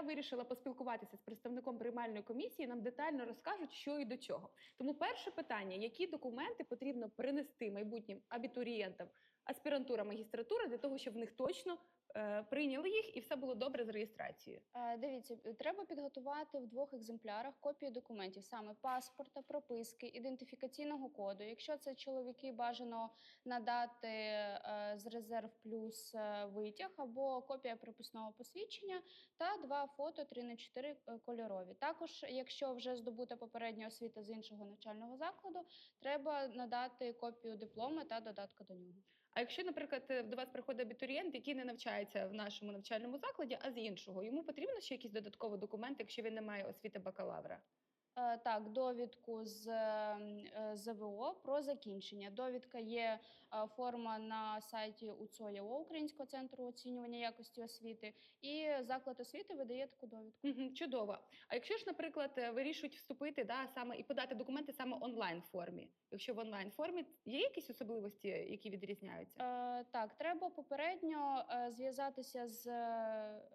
я вирішила поспілкуватися з представником приймальної комісії. Нам детально розкажуть, що і до чого. Тому перше питання: які документи потрібно принести майбутнім абітурієнтам, аспірантура, магістратура для того, щоб в них точно прийняли їх і все було добре з реєстрацією. Е, Дивіться, треба підготувати в двох екземплярах копії документів, саме паспорта, прописки, ідентифікаційного коду. Якщо це чоловіки, бажано надати е, з резерв плюс е, витяг або копія приписного посвідчення та два фото 3 на 4 кольорові. Також, якщо вже здобута попередня освіта з іншого навчального закладу, треба надати копію диплома та додатка до нього. А якщо, наприклад, е, до вас приходить абітурієнт, який не навчається в нашому навчальному закладі, а з іншого, йому потрібно ще якісь додаткові документи, якщо він не має освіти бакалавра? Е, Так, довідку з е, ЗВО про закінчення. Довідка є е, форма на сайті УЦОЯО Українського центру оцінювання якості освіти, і заклад освіти видає таку довідку. Угу, чудово. А якщо ж, наприклад, вирішують вступити да, саме і подати документи саме онлайн формі, якщо в онлайн формі є якісь особливості, які відрізняються? Е, Так, треба попередньо зв'язатися з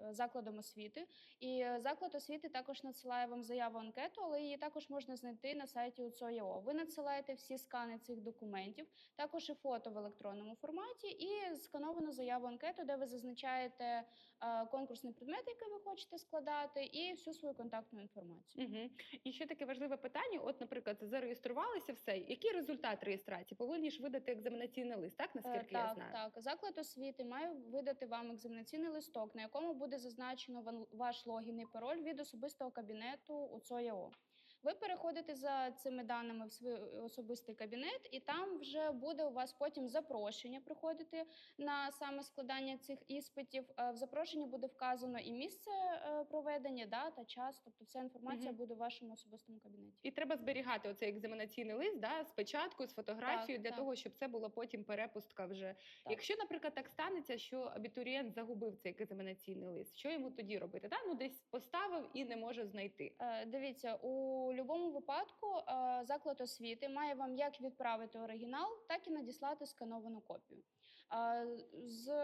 закладом освіти, і заклад освіти також надсилає вам заяву анкету, але її також можна знайти на сайті УЦОЯО. Ви надсилаєте всі скани цих документів, також і фото в електронному форматі, і скановану заяву анкету, де ви зазначаєте е, конкурсний предмет, який ви хочете складати, і всю свою контактну інформацію. Угу. І ще таке важливе питання: от, наприклад, зареєструвалися все. Який результат реєстрації? Повинні ж видати екзаменаційний лист, так Е, наскільки так, я знаю? так. Заклад освіти має видати вам екзаменаційний листок, на якому буде зазначено ваш логін і пароль від особистого кабінету УЦОЯО. Ви переходите за цими даними в свій особистий кабінет, і там вже буде у вас потім запрошення приходити на саме складання цих іспитів. Е, В запрошенні буде вказано і місце е, проведення, дата, час, тобто вся інформація Мгм. буде в вашому особистому кабінеті. І треба зберігати оцей екзаменаційний лист да, з печаткою, з фотографією Так, для так. того, щоб це було потім перепустка вже. Так. Якщо, наприклад, так станеться, що абітурієнт загубив цей екзаменаційний лист, що йому тоді робити? Да? Ну, десь поставив і не може знайти. Е, Дивіться, у будь-якому випадку е, заклад освіти має вам як відправити оригінал, так і надіслати скановану копію. Е, З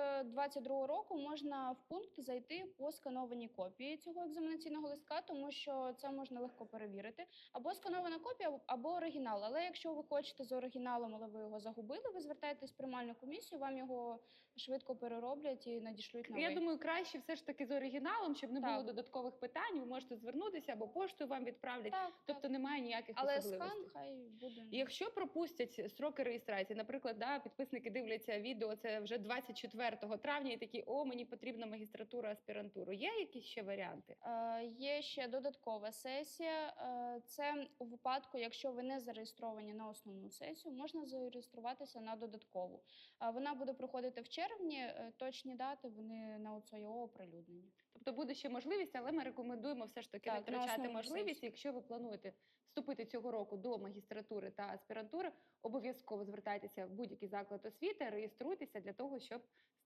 22 року можна в пункт зайти по сканованій копії цього екзаменаційного листка, тому що це можна легко перевірити. Або сканована копія, або оригінал. Але якщо ви хочете з оригіналом, але ви його загубили, ви звертаєтесь в приймальну комісію, вам його швидко перероблять і надішлють новий. Я думаю, краще все ж таки з оригіналом, щоб не Так. було додаткових питань. Ви можете звернутися або поштою вам відправлять. так, Тобто так. немає ніяких Але особливостей. скан хай буде. Якщо пропустять строки реєстрації, наприклад, да, підписники дивляться відео, це вже 24 травня, і такі о, мені потрібна магістратура, аспірантуру. Є якісь ще варіанти? Е, Є ще додаткова сесія. Е, Це у випадку, якщо ви не зареєстровані на основну сесію, можна зареєструватися на додаткову. Е, Вона буде проходити в червні. Е, Точні дати вони на УЦО оприлюднені. Тобто буде ще можливість, але ми рекомендуємо все ж таки Так, не втрачати можливість. сесію. Якщо ви плануєте вступити цього року до магістратури та аспірантури, обов'язково звертайтеся в будь-який заклад освіти, реєструйтеся для того, щоб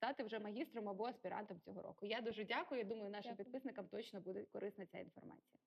стати вже магістром або аспірантом цього року. Я дуже дякую. Думаю, нашим Дякую. підписникам точно буде корисна ця інформація.